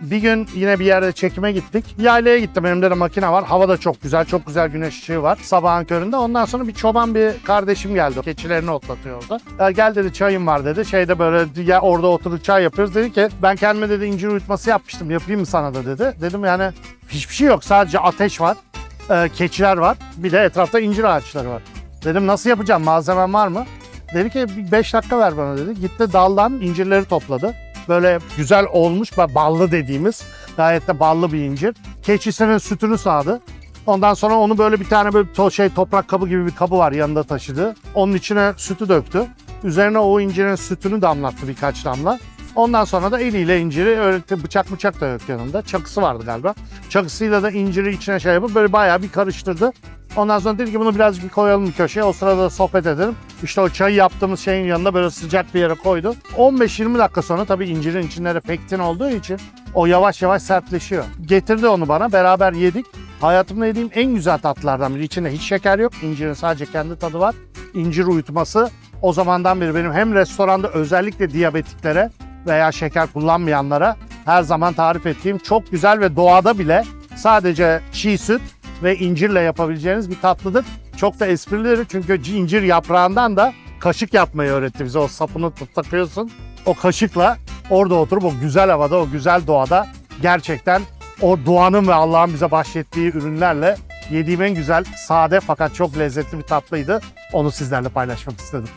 Bir gün yine bir yerde çekime gittik. Yaylaya gittim. Elimde de makine var. Hava da çok güzel. Çok güzel güneş ışığı var. Sabahın köründe. Ondan sonra bir çoban bir kardeşim geldi. Keçilerini otlatıyor orada. "Ya gel dedi çayım var dedi. Şeyde böyle ya orada oturup çay yapıyoruz. Dedi ki ben kendime dedi incir uyutması yapmıştım. Yapayım mı sana da dedi. Dedim yani hiçbir şey yok. Sadece ateş var. Ee, keçiler var. Bir de etrafta incir ağaçları var. Dedim nasıl yapacağım? Malzemem var mı? Dedi ki 5 dakika ver bana dedi. Gitti daldan incirleri topladı. Böyle güzel olmuş ve ballı dediğimiz gayet de ballı bir incir. Keçisinin sütünü sağdı. Ondan sonra onu böyle bir tane böyle to- şey toprak kabı gibi bir kabı var yanında taşıdı. Onun içine sütü döktü. Üzerine o incirin sütünü damlattı birkaç damla. Ondan sonra da eliyle inciri öğretti. Bıçak bıçak da yok yanında. Çakısı vardı galiba. Çakısıyla da inciri içine şey yapıp böyle bayağı bir karıştırdı. Ondan sonra dedi ki bunu birazcık bir koyalım bir köşeye. O sırada da sohbet edelim. İşte o çayı yaptığımız şeyin yanında böyle sıcak bir yere koydu. 15-20 dakika sonra tabii incirin içinde de pektin olduğu için o yavaş yavaş sertleşiyor. Getirdi onu bana beraber yedik. Hayatımda yediğim en güzel tatlardan biri. İçinde hiç şeker yok. İncirin sadece kendi tadı var. İncir uyutması o zamandan beri benim hem restoranda özellikle diyabetiklere veya şeker kullanmayanlara her zaman tarif ettiğim çok güzel ve doğada bile sadece çiğ süt ve incirle yapabileceğiniz bir tatlıdır. Çok da esprilidir çünkü incir yaprağından da kaşık yapmayı öğretti bize. O sapını takıyorsun. O kaşıkla orada oturup o güzel havada, o güzel doğada gerçekten o doğanın ve Allah'ın bize bahşettiği ürünlerle yediğim en güzel, sade fakat çok lezzetli bir tatlıydı. Onu sizlerle paylaşmak istedim.